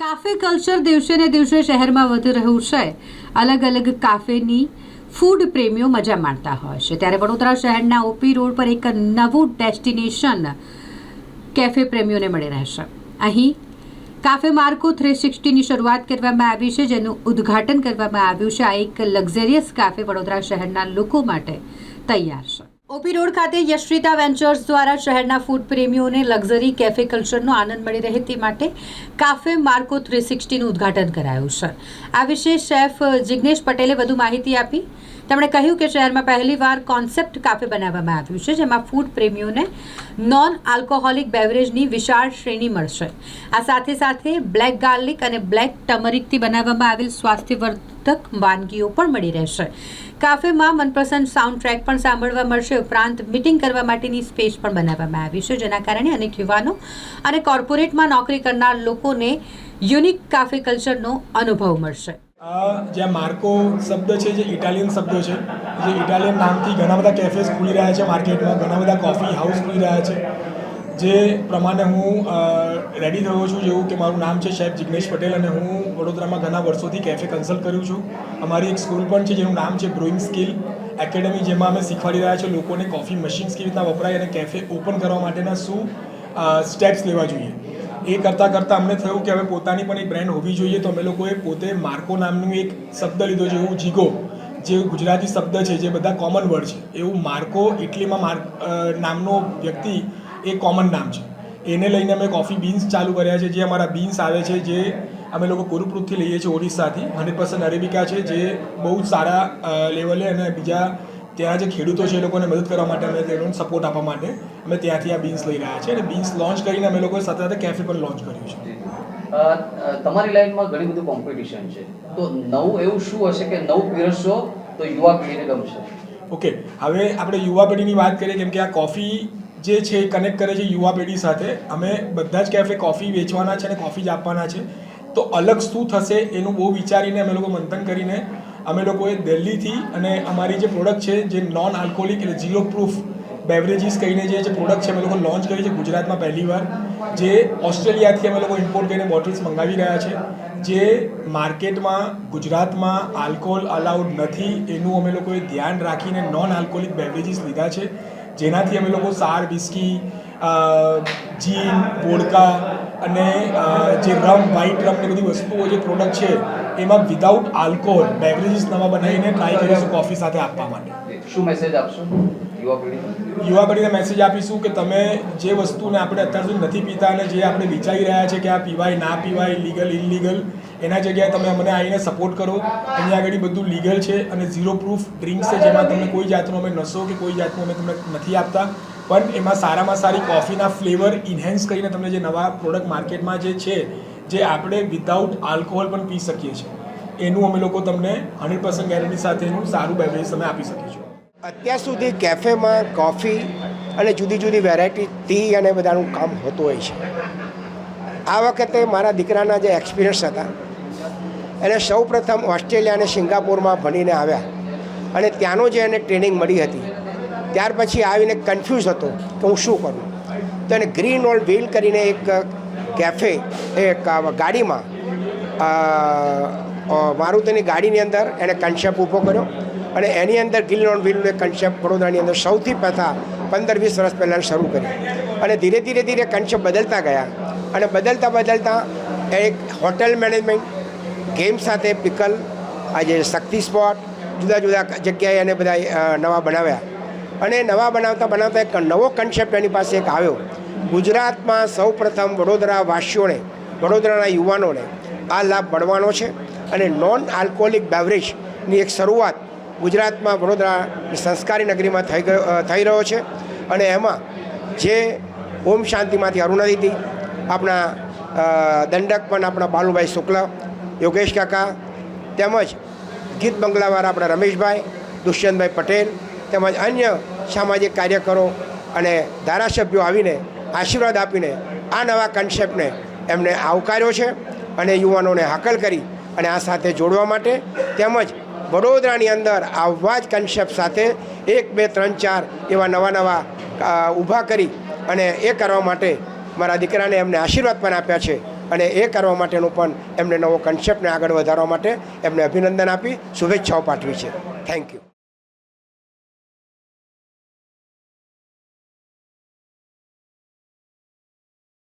Cafe culture દિવસે ને દિવસે શહેરમાં વધી રહ્યું છે. અલગ અલગ કાફેની ફૂડ પ્રેમીઓ મજા માણતા હોય છે. ત્યારે વડોદરા શહેરના ઓપી રોડ પર એક નવું ડેસ્ટિનેશન કેફે પ્રેમીઓને મળી રહેશે. અહીં કાફે માર્કો થ્રી સિક્સટીની શરૂઆત કરવામાં આવી છે, જેનું ઉદ્ઘાટન કરવામાં આવ્યું છે. આ એક લક્ઝરિયસ કાફે વડોદરા શહેરના લોકો માટે તૈયાર છે. ઓપી રોડ ખાતે યશ્રિતા વેન્ચર્સ દ્વારા શહેરના ફૂડ પ્રેમીઓને લક્ઝરી કેફે કલ્ચરનો આનંદ મળી રહે તે માટે કાફે માર્કો થ્રી સિક્સટીનું ઉદ્ઘાટન કરાયું છે. આ વિશે શેફ જિગ્નેશ પટેલે વધુ માહિતી આપી. તેમણે કહ્યું કે શહેરમાં પહેલીવાર કોન્સેપ્ટ કાફે બનાવવામાં આવ્યું છે, જેમાં ફૂડ પ્રેમીઓને નોન આલ્કોહોલિક બેવરેજની વિશાળ શ્રેણી મળશે. આ સાથે સાથે બ્લેક ગાર્લિક અને બ્લેક ટમરિકથી બનાવવામાં આવેલ સ્વાસ્થ્યવર્ધક વાનગીઓ પણ મળી રહેશે. કાફેમાં મનપસંદ સાઉન્ડ ટ્રેક પણ સાંભળવા મળશે. ઉપરાંત મીટિંગ કરવા માટેની સ્પેસ પણ બનાવવામાં આવી છે, જેના કારણે અનેક યુવાનો અને કોર્પોરેટમાં નોકરી કરનાર લોકોને યુનિક કાફે કલ્ચરનો અનુભવ મળશે. જે માર્કો શબ્દ છે, જે ઇટાલિયન શબ્દ છે, જે ઇટાલિયન નામથી ઘણા બધા કેફેસ ખુલી રહ્યા છે માર્કેટમાં, ઘણા બધા કોફી હાઉસ ખુલી રહ્યા છે. જે પ્રમાણે હું રેડી થયો છું જેવું કે મારું નામ છે શેફ જિગ્નેશ પટેલ અને હું વડોદરામાં ઘણા વર્ષોથી કેફે કન્સલ્ટ કર્યું છું. અમારી એક સ્કૂલ પણ છે જેનું નામ છે બ્રોઈંગ સ્કિલ એકેડમી જેમાં અમે શીખવાડી રહ્યા છીએ લોકોને કોફી મશીન્સ કેવી રીતના વપરાય અને કેફે ઓપન કરવા માટેના શું સ્ટેપ્સ લેવા જોઈએ. એ કરતાં કરતાં અમને થયું કે હવે પોતાની પણ એક બ્રેન્ડ હોવી જોઈએ તો અમે લોકોએ પોતે માર્કો નામનું એક શબ્દ લીધો છે, એવું જીગો, જે ગુજરાતી શબ્દ છે, જે બધા કોમન વર્ડ છે. એવું માર્કો ઇટલીમાં માર્ક નામનો વ્યક્તિ એ કોમન નામ છે. એને લઈને અમે કોફી બીન્સ ચાલુ કર્યા છે, જે અમારા બીન્સ આવે છે, જે અમે લોકો ગુરુપૃથથી લઈએ છીએ ઓડિશાથી હંડ્રેડ પર્સન્ટ અરેબિકા છે, જે બહુ જ સારા લેવલે અને બીજા ત્યાં જે ખેડૂતો છે એ લોકોને મદદ કરવા માટે અમે તેનો સપોર્ટ આપવા માટે અમે ત્યાંથી આ બીન્સ લઈ રહ્યા છે અને બીન્સ લોન્ચ કરીને અમે લોકોએ સાથે સાથે કેફે પણ લોન્ચ કર્યું છે. તમારી લાઈનમાં ઘણી બધું કોમ્પિટિશન છે. તો નવું એવું શું હશે કે નવું પીરસશો તો યુવા પેઢીને ગમશે? ઓકે હવે આપણે યુવા પેઢીની વાત કરીએ કેમ કે આ કોફી જે છે એ કનેક્ટ કરે છે યુવા પેઢી સાથે. અમે બધા જ કેફે કોફી વેચવાના છે અને કોફી જ આપવાના છે. તો અલગ શું થશે એનું બહુ વિચારીને અમે લોકો મંથન કરીને અમે લોકોએ દિલ્હીથી અને અમારી જે પ્રોડક્ટ છે, જે નોન આલ્કોહોલિક એટલે ઝીરો પ્રૂફ બેવરેજીસ કહીને જે જે પ્રોડક્ટ છે, અમે લોકો લોન્ચ કરી છે ગુજરાતમાં પહેલીવાર જે ઓસ્ટ્રેલિયાથી અમે લોકો ઇમ્પોર્ટ કરીને બોટલ્સ મંગાવી રહ્યા છે, જે માર્કેટમાં ગુજરાતમાં આલ્કોહોલ અલાઉડ નથી એનું અમે લોકોએ ધ્યાન રાખીને નોન આલ્કોહોલિક બેવરેજીસ લીધા છે, જેનાથી અમે લોકો સાર બિસ્કી જીન વોડકા અને જે રમ વ્હાઇટ રમ ને બધી વસ્તુઓ જે પ્રોડક્ટ છે એમાં વિધાઉટ આલ્કોહોલ બેવરેજીસ નવા બનાવીને ટ્રાય કરીશું કોફી સાથે આપવા માટે. શું મેસેજ આપશો? યુવા પેઢીને? મેસેજ આપીશું કે તમે જે વસ્તુને આપણે અત્યાર સુધી નથી પીતા અને જે આપણે વિચારી રહ્યા છે કે આ પીવાય ના પીવાય લીગલ ઇનલીગલ એના જગ્યાએ તમે અમને આવીને સપોર્ટ કરો. અહીંયા આગળ બધું લીગલ છે અને ઝીરો પ્રૂફ ડ્રિંક્સ છે જેમાં તમને કોઈ જાતનો અમે નશો કે કોઈ જાતનું અમે તમને નથી આપતા. પણ એમાં સારામાં સારી કોફીના ફ્લેવર ઇન્હેન્સ કરીને તમને જે નવા પ્રોડક્ટ માર્કેટમાં જે છે, જે આપણે વિધાઉટ આલ્કોહોલ પણ પી શકીએ છીએ. એનું અમે લોકો તમને હંડ્રેડ પર્સન્ટ ગેરંટી સાથેનું સારું બેવરેજ તમે આપી શકીશું અત્યાર સુધી કેફેમાં કોફી અને જુદી જુદી વેરાયટી ટી અને બધાનું કામ હોતું હોય છે. આ વખતે મારા દીકરાના જે એક્સપિરિયન્સ હતા, એને સૌ પ્રથમ ઓસ્ટ્રેલિયા અને સિંગાપોરમાં ભણીને આવ્યા. અને ત્યાંનો જે એને ટ્રેનિંગ મળી હતી ત્યાર પછી આવીને કન્ફ્યુઝ હતો કે હું શું કરું. તો એને ગ્રીન ઓલ વ્હીલ કરીને એક કેફે એક ગાડીમાં મારુતિની ગાડીની અંદર એણે કન્સેપ્ટ ઊભો કર્યો અને એની અંદર ગ્રીન ઓન વ્હીલનો એક કન્સેપ્ટ વડોદરાની અંદર સૌથી પહેલાં પંદર વીસ વર્ષ પહેલાં શરૂ કર્યું અને ધીરે ધીરે ધીરે કન્સેપ્ટ બદલતા ગયા અને બદલતા બદલતા એક હોટેલ મેનેજમેન્ટ ગેમ સાથે પિકલ આજે શક્તિ સ્પોટ જુદા જુદા જગ્યાએ એને બધા નવા બનાવ્યા. અને નવા બનાવતા બનાવતા એક નવો કન્સેપ્ટ એની પાસે એક આવ્યો. ગુજરાતમાં સૌ પ્રથમ વડોદરા વાસીઓને વડોદરાના યુવાનોને આ લાભ મળવાનો છે અને નોન આલ્કોહોલિક બેવરેજની એક શરૂઆત ગુજરાતમાં વડોદરા સંસ્કારી નગરીમાં થઈ ગયો થઈ રહ્યો છે. અને એમાં જે ઓમ શાંતિમાંથી અરુણાદિતિ આપણા દંડક પણ આપણા બાલુભાઈ શુક્લ, યોગેશ કાકા, તેમજ ગીત બંગલાવાળા આપણા રમેશભાઈ, દુષ્યંતભાઈ પટેલ તેમજ અન્ય સામાજિક કાર્યકરો અને ધારાસભ્યો આવીને આશીર્વાદ આપીને આ નવા કન્સેપ્ટને એમને આવકાર્યો છે અને યુવાનોને હાકલ કરી અને આ સાથે જોડવા માટે તેમજ વડોદરાની અંદર આવા જ કન્સેપ્ટ સાથે એક, બે, ત્રણ, ચાર એવા નવા નવા ઊભા કરી અને એ કરવા માટે મારા દીકરાને એમને આશીર્વાદ પણ આપ્યા છે અને એ કરવા માટેનું પણ એમને નવો કન્સેપ્ટને આગળ વધારવા માટે એમને અભિનંદન આપી, શુભેચ્છાઓ પાઠવી છે. Thank you